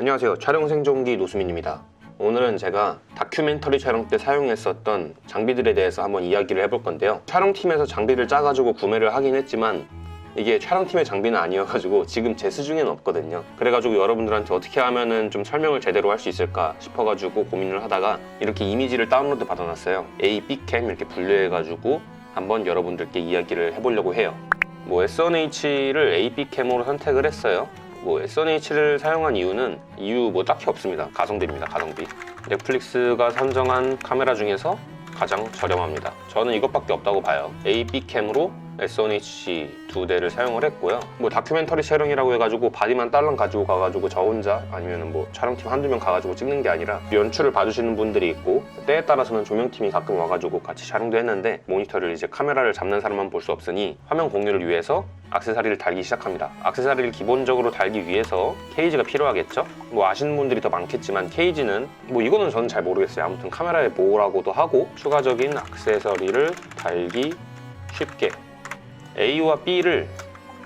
안녕하세요. 촬영 생존기 노수민입니다. 오늘은 제가 다큐멘터리 촬영 때 사용했었던 장비들에 대해서 한번 이야기를 해볼 건데요. 촬영팀에서 장비를 짜가지고 구매를 하긴 했지만 이게 촬영팀의 장비는 아니어가지고 지금 제 수중에는 없거든요. 그래가지고 여러분들한테 어떻게 하면은 좀 설명을 제대로 할 수 있을까 싶어가지고 고민을 하다가 이렇게 이미지를 다운로드 받아놨어요. A, B캠 이렇게 분류해가지고 한번 여러분들께 이야기를 해보려고 해요. 뭐 S1H를 A, B캠으로 선택을 했어요. 뭐 S1H를 사용한 이유는 이유 뭐 딱히 없습니다. 가성비입니다. 가성비. 넷플릭스가 선정한 카메라 중에서 가장 저렴합니다. 저는 이것밖에 없다고 봐요. A, B캠으로 S1H 두 대를 사용을 했고요. 뭐 다큐멘터리 촬영이라고 해가지고 바디만 딸랑 가지고 가가지고 저 혼자 아니면 뭐 촬영팀 한두 명 가가지고 찍는 게 아니라 연출을 봐주시는 분들이 있고 때에 따라서는 조명팀이 가끔 와가지고 같이 촬영도 했는데 모니터를 이제 카메라를 잡는 사람만 볼 수 없으니 화면 공유를 위해서 악세사리를 달기 시작합니다. 악세사리를 기본적으로 달기 위해서 케이지가 필요하겠죠? 뭐 아시는 분들이 더 많겠지만 케이지는 뭐 이거는 저는 잘 모르겠어요. 아무튼 카메라의 보호라고도 하고 추가적인 악세서리를 달기 쉽게 A와 B를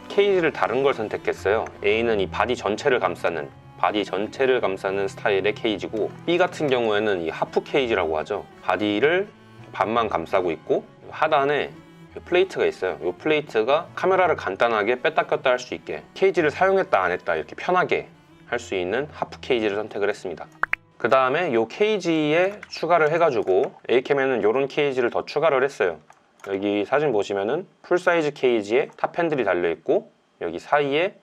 케이지를 다른 걸 선택했어요. A는 이 바디 전체를 감싸는 바디 전체를 감싸는 스타일의 케이지고 B 같은 경우에는 이 하프 케이지라고 하죠. 바디를 반만 감싸고 있고 하단에 이 플레이트가 있어요. 이 플레이트가 카메라를 간단하게 뺐다 꼈다 할 수 있게 케이지를 사용했다 안 했다 이렇게 편하게 할 수 있는 하프 케이지를 선택을 했습니다. 그 다음에 이 케이지에 추가를 해가지고 A캠에는 이런 케이지를 더 추가를 했어요. 여기 사진 보시면은 풀 사이즈 케이지에 탑 핸들이 달려 있고 여기 사이에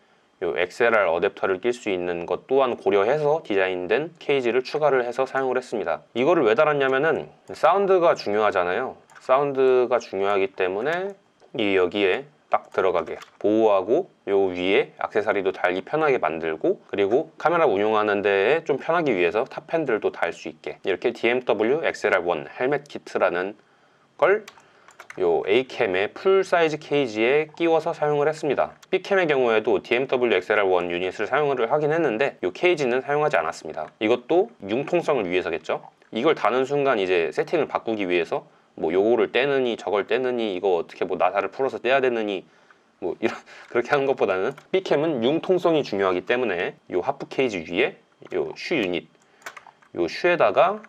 요 XLR 어댑터를 낄 수 있는 것 또한 고려해서 디자인된 케이지를 추가를 해서 사용을 했습니다. 이거를 왜 달았냐면은 사운드가 중요하잖아요. 사운드가 중요하기 때문에 이 여기에 딱 들어가게 보호하고 요 위에 액세서리도 달기 편하게 만들고 그리고 카메라 운용하는 데에 좀 편하기 위해서 탑 핸들도 달 수 있게 이렇게 DMW XLR1 헬멧 키트라는 걸 요 A캠의 풀 사이즈 케이지에 끼워서 사용을 했습니다. B캠의 경우에도 DMW XLR1 유닛을 사용을 하긴 했는데 요 케이지는 사용하지 않았습니다. 이것도 융통성을 위해서겠죠. 이걸 다는 순간 이제 세팅을 바꾸기 위해서 뭐 요거를 떼느니 저걸 떼느니 이거 어떻게 뭐 나사를 풀어서 떼야 되느니 뭐 이런 그렇게 하는 것보다는 B캠은 융통성이 중요하기 때문에 요 하프 케이지 위에 요 슈 유닛 요 슈에다가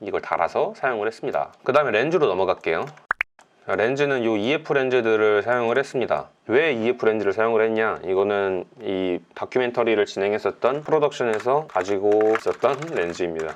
이걸 달아서 사용을 했습니다. 그 다음에 렌즈로 넘어갈게요. 자, 렌즈는 요 EF 렌즈들을 사용을 했습니다. 왜 EF 렌즈를 사용을 했냐? 이거는 이 다큐멘터리를 진행했었던 프로덕션에서 가지고 있었던 렌즈입니다.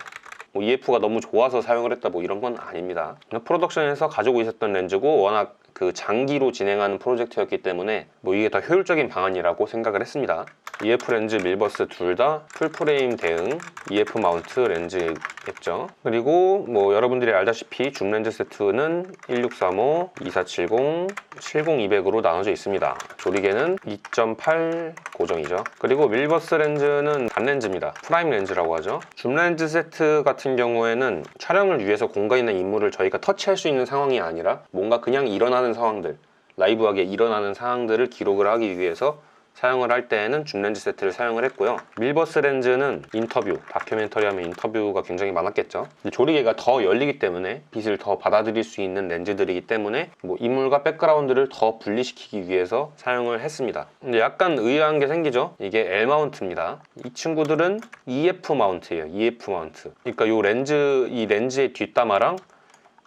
뭐 EF가 너무 좋아서 사용을 했다 뭐 이런 건 아닙니다. 프로덕션에서 가지고 있었던 렌즈고 워낙 그 장기로 진행하는 프로젝트였기 때문에 뭐 이게 더 효율적인 방안이라고 생각을 했습니다. EF 렌즈, 밀버스 둘 다 풀프레임 대응 EF 마운트 렌즈겠죠. 그리고 뭐 여러분들이 알다시피 줌 렌즈 세트는 1635, 2470, 70200으로 나눠져 있습니다. 조리개는 2.8 고정이죠. 그리고 밀버스 렌즈는 단렌즈입니다. 프라임 렌즈라고 하죠. 줌 렌즈 세트 같은 경우에는 촬영을 위해서 공간 있는 인물을 저희가 터치할 수 있는 상황이 아니라 뭔가 그냥 일어나는 상황들, 라이브하게 일어나는 상황들을 기록을 하기 위해서 사용을 할 때에는 줌 렌즈 세트를 사용을 했고요. 밀버스 렌즈는 인터뷰, 다큐멘터리 하면 인터뷰가 굉장히 많았겠죠. 조리개가 더 열리기 때문에 빛을 더 받아들일 수 있는 렌즈들이기 때문에 뭐 인물과 백그라운드를 더 분리시키기 위해서 사용을 했습니다. 근데 약간 의아한 게 생기죠. 이게 L 마운트입니다. 이 친구들은 EF 마운트예요. EF 마운트. 그러니까 이 렌즈, 이 렌즈의 뒷담화랑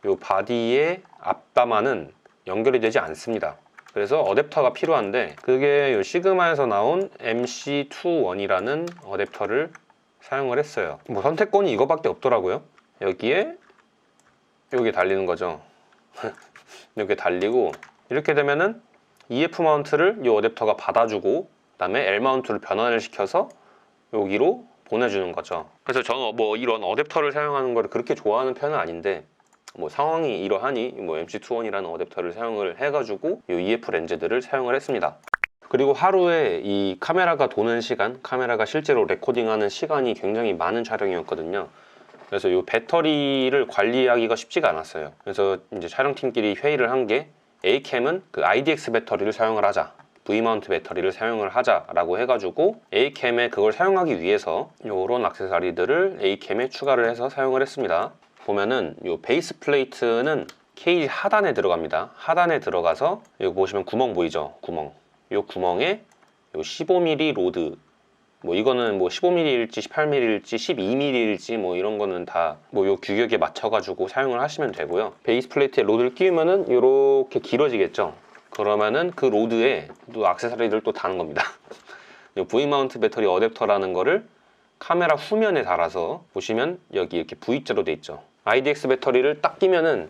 이 바디의 앞담화는 연결이 되지 않습니다. 그래서 어댑터가 필요한데 그게 요 시그마에서 나온 MC21이라는 어댑터를 사용을 했어요. 뭐 선택권이 이거밖에 없더라고요. 여기에 여기 달리는 거죠. 이렇게 달리고 이렇게 되면은 EF 마운트를 이 어댑터가 받아주고 그 다음에 L 마운트를 변환을 시켜서 여기로 보내주는 거죠. 그래서 저는 뭐 이런 어댑터를 사용하는 걸 그렇게 좋아하는 편은 아닌데 뭐 상황이 이러하니 뭐 MC21이라는 어댑터를 사용을 해가지고 이 EF 렌즈들을 사용을 했습니다. 그리고 하루에 이 카메라가 도는 시간, 카메라가 실제로 레코딩하는 시간이 굉장히 많은 촬영이었거든요. 그래서 이 배터리를 관리하기가 쉽지가 않았어요. 그래서 이제 촬영팀끼리 회의를 한 게 A캠은 그 IDX 배터리를 사용을 하자. V마운트 배터리를 사용을 하자라고 해가지고 A캠에 그걸 사용하기 위해서 이런 액세서리들을 A캠에 추가를 해서 사용을 했습니다. 보면은 이 베이스 플레이트는 케이지 하단에 들어갑니다. 하단에 들어가서 여기 보시면 구멍 보이죠? 구멍. 이 구멍에 요 15mm 로드 뭐 이거는 뭐 15mm일지 18mm일지 12mm일지 뭐 이런 거는 다 뭐 요 규격에 맞춰 가지고 사용을 하시면 되고요. 베이스 플레이트에 로드를 끼우면은 이렇게 길어지겠죠. 그러면은 그 로드에 또 액세서리를 또 다는 겁니다. 이 V 마운트 배터리 어댑터라는 거를 카메라 후면에 달아서 보시면 여기 이렇게 V자로 돼 있죠. IDX 배터리를 딱 끼면은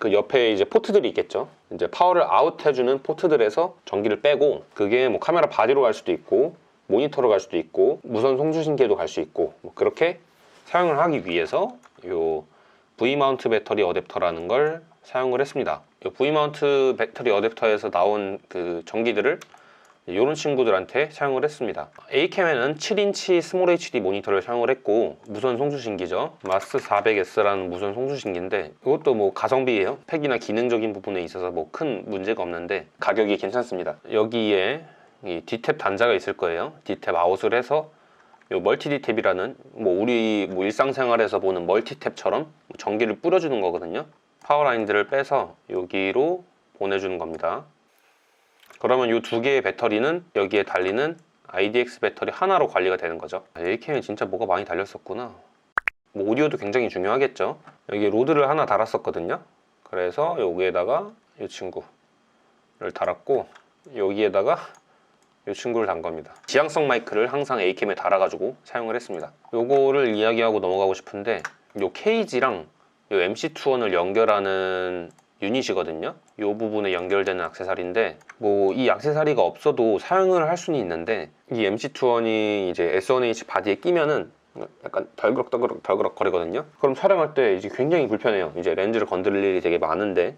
그 옆에 이제 포트들이 있겠죠. 이제 파워를 아웃해주는 포트들에서 전기를 빼고 그게 뭐 카메라 바디로 갈 수도 있고 모니터로 갈 수도 있고 무선 송수신기에도 갈 수 있고 뭐 그렇게 사용을 하기 위해서 요 V 마운트 배터리 어댑터라는 걸 사용을 했습니다. 요 V 마운트 배터리 어댑터에서 나온 그 전기들을 이런 친구들한테 사용을 했습니다. A캠에는 7인치 스몰 HD 모니터를 사용을 했고 무선 송수신기죠. 마스 400S라는 무선 송수신기인데 이것도 뭐 가성비예요. 팩이나 기능적인 부분에 있어서 뭐 큰 문제가 없는데 가격이 괜찮습니다. 여기에 이 D탭 단자가 있을 거예요. D탭 아웃을 해서 요 멀티 D탭이라는 뭐 우리 뭐 일상생활에서 보는 멀티 탭처럼 전기를 뿌려주는 거거든요. 파워 라인들을 빼서 여기로 보내주는 겁니다. 그러면 이 두 개의 배터리는 여기에 달리는 IDX 배터리 하나로 관리가 되는 거죠. AKM에 진짜 뭐가 많이 달렸었구나. 뭐 오디오도 굉장히 중요하겠죠. 여기 로드를 하나 달았었거든요. 그래서 여기에다가 이 친구를 달았고 여기에다가 이 친구를 단 겁니다. 지향성 마이크를 항상 AKM에 달아가지고 사용을 했습니다. 요거를 이야기하고 넘어가고 싶은데 요 케이지랑 요 MC2원을 연결하는 유닛이거든요. 이 부분에 연결되는 액세서리인데 뭐이 액세서리가 없어도 사용을 할 수는 있는데 이 MC2원이 이제 S1H 바디에 끼면은 약간 덜그럭덜그럭 덜그럭 거리거든요. 그럼 촬영할 때 이제 굉장히 불편해요. 이제 렌즈를 건드릴 일이 되게 많은데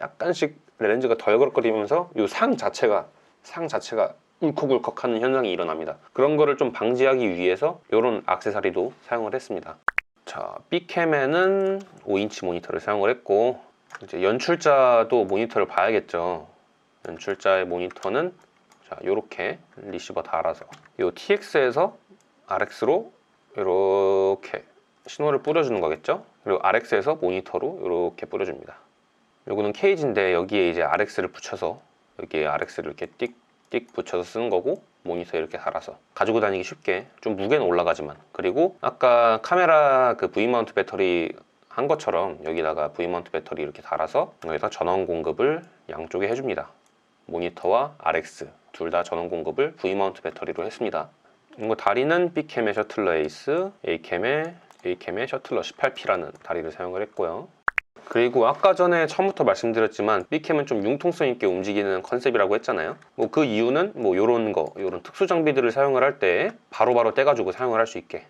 약간씩 렌즈가 덜그럭거리면서 이 상 자체가 상 자체가 울컥울컥하는 현상이 일어납니다. 그런 거를 좀 방지하기 위해서 이런 액세서리도 사용을 했습니다. 자, B캠에는 5인치 모니터를 사용을 했고 이제 연출자도 모니터를 봐야겠죠. 연출자의 모니터는 자, 요렇게 리시버 달아서 요 TX에서 RX로 이렇게 신호를 뿌려주는 거겠죠. 그리고 RX에서 모니터로 이렇게 뿌려줍니다. 요거는 케이지인데 여기에 이제 RX를 붙여서 여기에 RX를 이렇게 띡띡 붙여서 쓰는 거고 모니터 이렇게 달아서 가지고 다니기 쉽게 좀 무게는 올라가지만 그리고 아까 카메라 그 V 마운트 배터리 한 것처럼 여기다가 V 마운트 배터리 이렇게 달아서 여기다 전원 공급을 양쪽에 해줍니다. 모니터와 RX 둘 다 전원 공급을 V 마운트 배터리로 했습니다. 이거 다리는 B캠의 셔틀러 에이스, A캠의 A캠의 셔틀러 18P라는 다리를 사용을 했고요. 그리고 아까 전에 처음부터 말씀드렸지만 B캠은 좀 융통성 있게 움직이는 컨셉이라고 했잖아요. 뭐 그 이유는 뭐 요런 거, 요런 특수 장비들을 사용을 할 때 바로바로 떼가지고 사용을 할 수 있게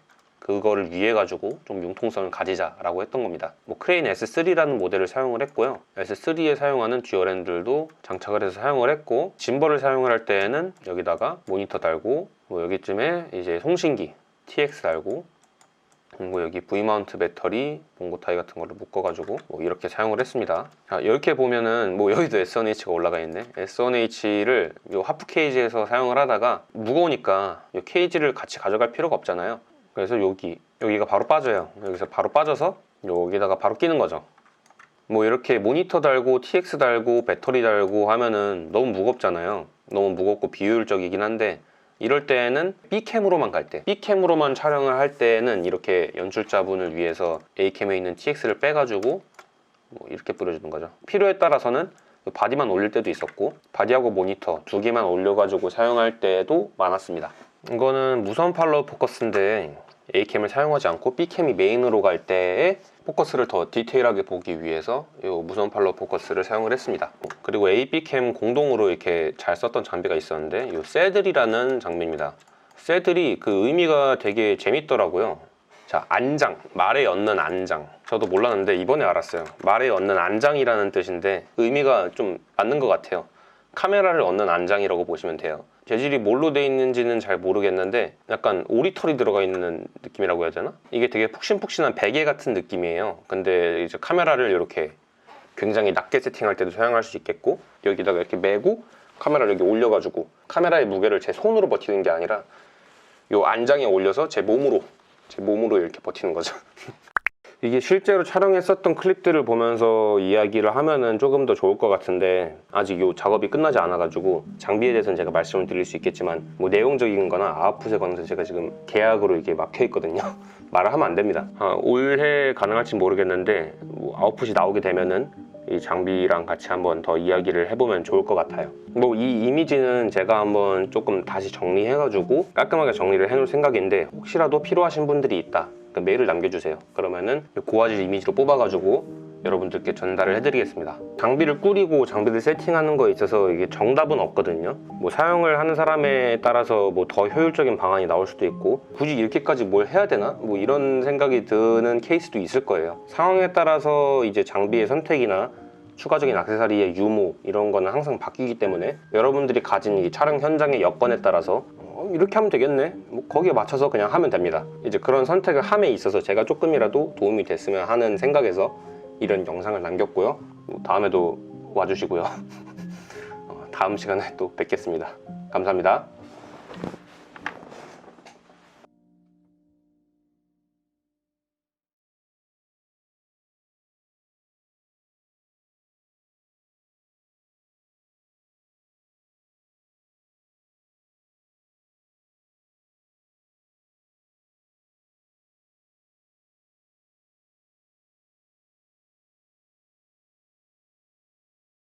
그거를 위해 가지고 좀 융통성을 가지자라고 했던 겁니다. 뭐 크레인 S3라는 모델을 사용을 했고요. S3에 사용하는 듀얼핸들도 장착을 해서 사용을 했고 짐벌을 사용을 할 때에는 여기다가 모니터 달고 뭐 여기쯤에 이제 송신기 TX 달고 그리고 여기 V 마운트 배터리 봉고 타이 같은 거를 묶어가지고 뭐 이렇게 사용을 했습니다. 자, 이렇게 보면은 뭐 여기도 S1H가 올라가 있네. S1H를 요 하프 케이지에서 사용을 하다가 무거우니까 이 케이지를 같이 가져갈 필요가 없잖아요. 그래서 여기 여기가 바로 빠져요. 여기서 바로 빠져서 여기다가 바로 끼는 거죠. 뭐 이렇게 모니터 달고 TX 달고 배터리 달고 하면은 너무 무겁잖아요. 너무 무겁고 비효율적이긴 한데 이럴 때에는 B캠으로만 갈 때, B캠으로만 촬영을 할 때는 이렇게 연출자분을 위해서 A캠에 있는 TX를 빼가지고 뭐 이렇게 뿌려주는 거죠. 필요에 따라서는 바디만 올릴 때도 있었고 바디하고 모니터 두 개만 올려가지고 사용할 때도 많았습니다. 이거는 무선 팔로우 포커스인데 A캠을 사용하지 않고 B캠이 메인으로 갈 때에 포커스를 더 디테일하게 보기 위해서 이 무선 팔로우 포커스를 사용을 했습니다. 그리고 A, B캠 공동으로 이렇게 잘 썼던 장비가 있었는데 이 새들이라는 장비입니다. 새들이 그 의미가 되게 재밌더라고요. 자, 안장, 말에 얹는 안장. 저도 몰랐는데 이번에 알았어요. 말에 얹는 안장이라는 뜻인데 의미가 좀 맞는 것 같아요. 카메라를 얹는 안장이라고 보시면 돼요. 재질이 뭘로 돼 있는지는 잘 모르겠는데 약간 오리털이 들어가 있는 느낌이라고 해야 되나? 이게 되게 푹신푹신한 베개 같은 느낌이에요. 근데 이제 카메라를 이렇게 굉장히 낮게 세팅할 때도 사용할 수 있겠고 여기다가 이렇게 메고 카메라를 여기 올려가지고 카메라의 무게를 제 손으로 버티는 게 아니라 요 안장에 올려서 제 몸으로 제 몸으로 이렇게 버티는 거죠. 이게 실제로 촬영했었던 클립들을 보면서 이야기를 하면은 조금 더 좋을 것 같은데 아직 이 작업이 끝나지 않아가지고 장비에 대해서는 제가 말씀을 드릴 수 있겠지만 뭐 내용적인 거나 아웃풋에 관해서 제가 지금 계약으로 이게 막혀 있거든요 말을 하면 안 됩니다 아, 올해 가능할지 모르겠는데 뭐 아웃풋이 나오게 되면은 이 장비랑 같이 한번 더 이야기를 해보면 좋을 것 같아요. 뭐 이 이미지는 제가 한번 조금 다시 정리해가지고 깔끔하게 정리를 해놓을 생각인데 혹시라도 필요하신 분들이 있다. 그 메일을 남겨주세요. 그러면은 고화질 이미지로 뽑아가지고 여러분들께 전달을 해드리겠습니다. 장비를 꾸리고 장비를 세팅하는 거에 있어서 이게 정답은 없거든요. 뭐 사용을 하는 사람에 따라서 뭐 더 효율적인 방안이 나올 수도 있고 굳이 이렇게까지 뭘 해야 되나? 뭐 이런 생각이 드는 케이스도 있을 거예요. 상황에 따라서 이제 장비의 선택이나 추가적인 액세서리의 유무 이런 거는 항상 바뀌기 때문에 여러분들이 가진 이 촬영 현장의 여건에 따라서 어, 이렇게 하면 되겠네. 뭐 거기에 맞춰서 그냥 하면 됩니다. 이제 그런 선택을 함에 있어서 제가 조금이라도 도움이 됐으면 하는 생각에서 이런 영상을 남겼고요. 뭐 다음에도 와주시고요. 어, 다음 시간에 또 뵙겠습니다. 감사합니다